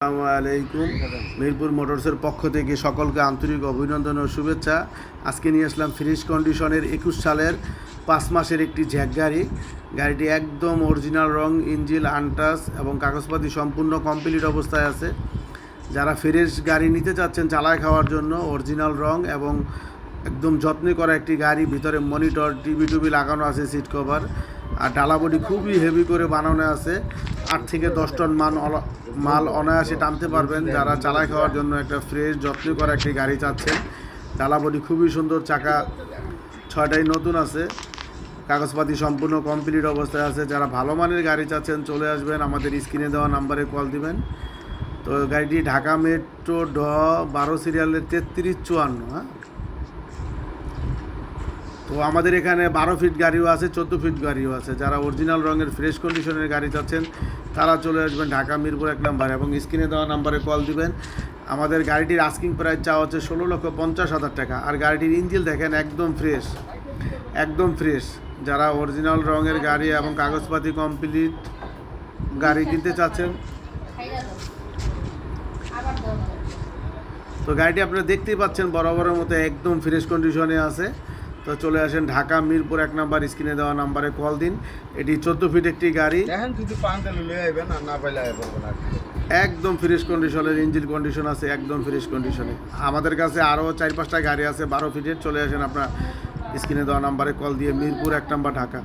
আসসালামু আলাইকুম। মিরপুর মোটরসের পক্ষ থেকে সকলকে আন্তরিক অভিনন্দন ও শুভেচ্ছা। আজকে নিয়ে আসলাম ফ্রিজ কন্ডিশনের একুশ সালের পাঁচ মাসের একটি জ্যাক গাড়ি। গাড়িটি একদম অরিজিনাল রং ইঞ্জিল আনটাস এবং কাগজপাতি সম্পূর্ণ কমপ্লিট অবস্থায় আছে। যারা ফ্রেশ গাড়ি নিতে চাচ্ছেন চালায় খাওয়ার জন্য অরিজিনাল রং এবং একদম যত্নে করা একটি গাড়ি, ভিতরে মনিটর টিভি টুবি লাগানো আছে সিট কভার আর ডালাবডি খুবই হেভি করে বানানো আছে। আট থেকে দশ টন মান মাল অনায়াসে টানতে পারবেন। যারা চালায় খাওয়ার জন্য একটা ফ্রেশ, যত্ন করা একটি গাড়ি চাচ্ছেন। ডালাবডি খুবই সুন্দর, চাকা ছয়টাই নতুন আছে। কাগজপাতি সম্পূর্ণ কমপ্লিট অবস্থায় আছে। যারা ভালো মানের গাড়ি চাচ্ছেন, চলে আসবেন। আমাদের স্ক্রিনে দেওয়া নাম্বারে কল দিবেন। তো গাড়িটি ঢাকা মেট্রো ড বারো সিরিয়ালের তেত্রিশ চুয়ান্ন হ্যাঁ? তো আমাদের এখানে বারো ফিট গাড়িও আছে, চোদ্দ ফিট গাড়িও আছে। যারা অরিজিনাল রঙের ফ্রেশ কন্ডিশনের গাড়ি চাচ্ছেন, তারা চলে আসবেন ঢাকা মিরপুর এক নাম্বার এবং স্ক্রিনে দেওয়া নাম্বারে কল দিবেন। আমাদের গাড়িটির আস্কিং প্রাইস চাওয়া হচ্ছে ষোলো লক্ষ পঞ্চাশ হাজার টাকা আর গাড়িটির ইঞ্জিল দেখেন একদম ফ্রেশ একদম ফ্রেশ যারা অরিজিনাল রঙের গাড়ি এবং কাগজপাতি কমপ্লিট গাড়ি কিনতে চাচ্ছেন, তো গাড়িটি আপনারা দেখতেই পাচ্ছেন বরাবরের মতো একদম ফ্রেশ কন্ডিশনে আছে। তো চলে আসেন ঢাকা মিরপুর এক নাম্বার স্ক্রিনে দেওয়া নাম্বারে কল দিন। এটি চোদ্দ ফিট একটি গাড়ি। দেখেন কিছু পান তাহলে আইবেন আর না পাইলে আইবেন একদম ফ্রেশ কন্ডিশনের ইঞ্জিন কন্ডিশন আছে একদম ফ্রেশ কন্ডিশনে আমাদের কাছে আরও চার পাঁচটা গাড়ি আছে বারো ফিটের চলে আসেন আপনার স্ক্রিনে দেওয়া নাম্বারে কল দিয়ে মিরপুর এক নাম্বার ঢাকা।